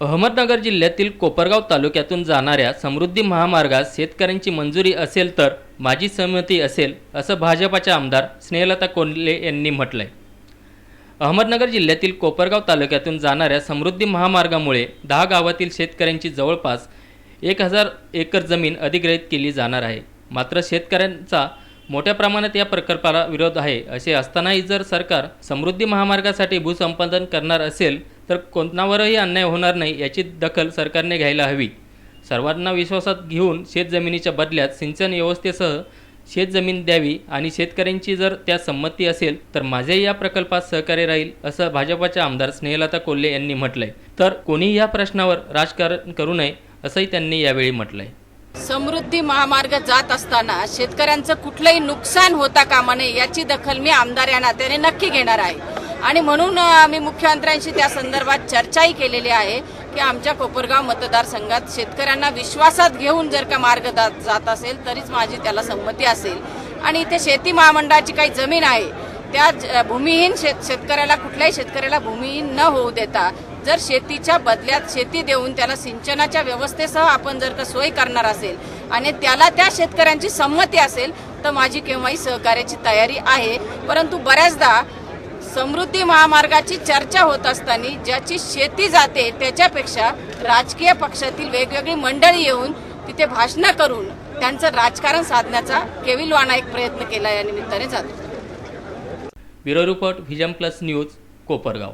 अहमदनगर जिल्ह्यातील कोपरगाव तालुक्यातून जाणाऱ्या समृद्धी महामार्गास शेतकऱ्यांची मंजुरी असेल तर माझी सहमती असेल असं भाजपाच्या आमदार स्नेहलता कोल्हे यांनी म्हटलंय. अहमदनगर जिल्ह्यातील कोपरगाव तालुक्यातून जाणाऱ्या समृद्धी महामार्गामुळे दहा गावातील शेतकऱ्यांची जवळपास एक हजार एकर जमीन अधिग्रहित केली जाणार आहे. मात्र शेतकऱ्यांचा मोठ्या प्रमाणात या प्रकल्पाला विरोध आहे असे असतानाही जर सरकार समृद्धी महामार्गासाठी भूसंपादन करणार असेल तर कोणावरही अन्याय होणार नाही याची दखल सरकारने घ्यायला हवी. सर्वांना विश्वासात घेऊन शेतजमिनीच्या बदल्यात सिंचन व्यवस्थेसह शेतजमीन द्यावी आणि शेतकऱ्यांची जर त्या संमती असेल तर माझेही या प्रकल्पात सहकार्य राहील असं भाजपाच्या आमदार स्नेहलता कोल्हे यांनी म्हटलंय. तर कोणीही या प्रश्नावर राजकारण करू नये असंही त्यांनी यावेळी म्हटलंय. समृद्धी महामार्ग जात असताना शेतकऱ्यांचं कुठलंही नुकसान होता कामा नये याची दखल मी आमदार या नात्याने नक्की घेणार आहे. आणि म्हणून आम्ही मुख्यमंत्र्यांशी त्या संदर्भात चर्चाही केलेली आहे की आमच्या कोपरगाव मतदारसंघात शेतकऱ्यांना विश्वासात घेऊन जर का मार्ग जात असेल तरीच माझी त्याला संमती असेल. आणि इथे शेती महामंडळाची काही जमीन आहे त्या ज- भूमिहीन शेत शेतकऱ्याला कुठल्याही शेतकऱ्याला भूमिहीन न होऊ देता जर शेतीच्या बदल्यात शेती देऊन त्याला सिंचनाच्या व्यवस्थेसह आपण जर का सोय करणार असेल आणि त्याला त्या शेतकऱ्यांची संमती असेल तर माझी केव्हाही सहकार्याची तयारी आहे. परंतु बऱ्याचदा समृद्धी महामार्गाची चर्चा होत असताना ज्याची शेती जाते त्याच्यापेक्षा राजकीय पक्षातील वेगवेगळी मंडळी येऊन तिथे भाषणं करून त्यांचं राजकारण साधण्याचा केविलवाणा एक प्रयत्न केला या निमित्ताने जातो. Bureau report Vision Plus News Kopargaon.